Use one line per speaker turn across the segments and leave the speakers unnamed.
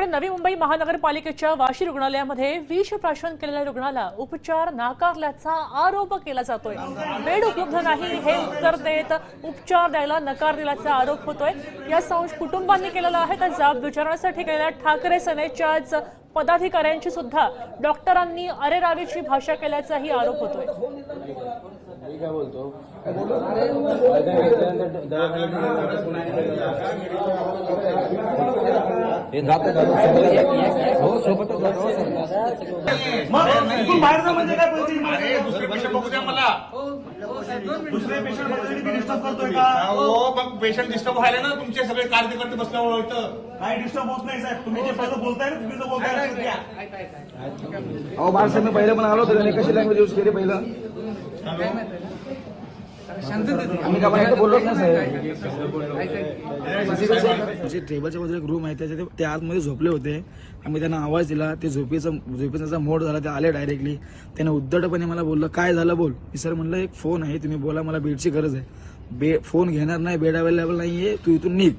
नवी मुंबई महानगरपालिकेच्या वाशी रुग्णालयामध्ये विष प्राशन केलेल्या रुग्णाला उपचार नाकारल्याचा आरोप केला जातोय. बेड उपलब्ध नाही हे उत्तर देत उपचार द्यायला नकार दिल्याचा आरोप होतोय. या संश कुटुंबांनी केलेला आहे त्या जाब विचारण्यासाठी गेलेल्या ठाकरे सेनेच्याच पदाधिकाऱ्यांची सुद्धा डॉक्टरांनी अरेरावीची भाषा केल्याचाही आरोप होतोय.
बोलतो? काय हो सोबतच जातो हो सर.
मग इथून बाहेर जा म्हणजे काय परिस्थिती?
अरे दुसरे पेशंट बघू द्या मला.
दुसरे पेशंट बघण्यासाठी मी डिस्टर्ब करतोय का?
हो. मग पेशंट डिस्टर्ब व्हायला ना तुमचे सगळे कार्यकर्ते बसल्यामुळे इथं.
काही डिस्टर्ब होत नाही साहेब. तुम्ही जे पहिलं बोलताय ना चुकीचं बोलताय.
अहो बाळासाहेब मी पहिलं पण आलो होतो त्याने कशी लँग्वेज यूज केली पहिलं? जे टेबलच्या बाजूला एक रूम आहे त्याच्या ते आतमध्ये झोपले होते. आम्ही त्यांना आवाज दिला ते झोपेचा झोपेचा मोड झाला ते आले डायरेक्टली त्याने उद्धटपणे मला बोललं काय झालं बोल? मी सर म्हणलं एक फोन आहे तुम्ही बोला मला बेडची गरज आहे. बे फोन घेणार नाही बेड अवेलेबल नाहीये तू इथून निघ.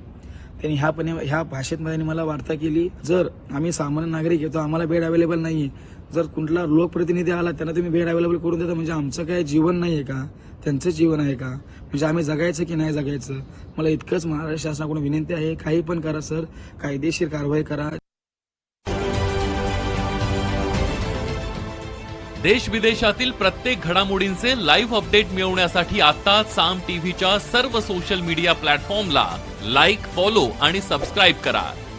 त्यांनी ह्यापणे ह्या भाषेत त्यांनी मला वार्ता केली जर आम्ही सामान्य नागरिक आहे तर आम्हाला बेड अवेलेबल नाहीये जर कुठला लोकप्रतिनिधी आला त्यांना तुम्ही बेड अवेलेबल करून देता म्हणजे आमचं काय जीवन नाहीये का? त्यांचं जीवन आहे का? म्हणजे आम्ही जगायचं की नाही जगायचं? मला इतकंच महाराष्ट्र शासनाकडून विनंती आहे काही पण करा सर. कायदेशीर कारवाई करा.
देश विदेशातील प्रत्येक घडामोडींचे लाईव्ह अपडेट मिळवण्यासाठी आता साम टीव्हीच्या सर्व सोशल मीडिया प्लॅटफॉर्मला लाईक फॉलो आणि सबस्क्राईब करा.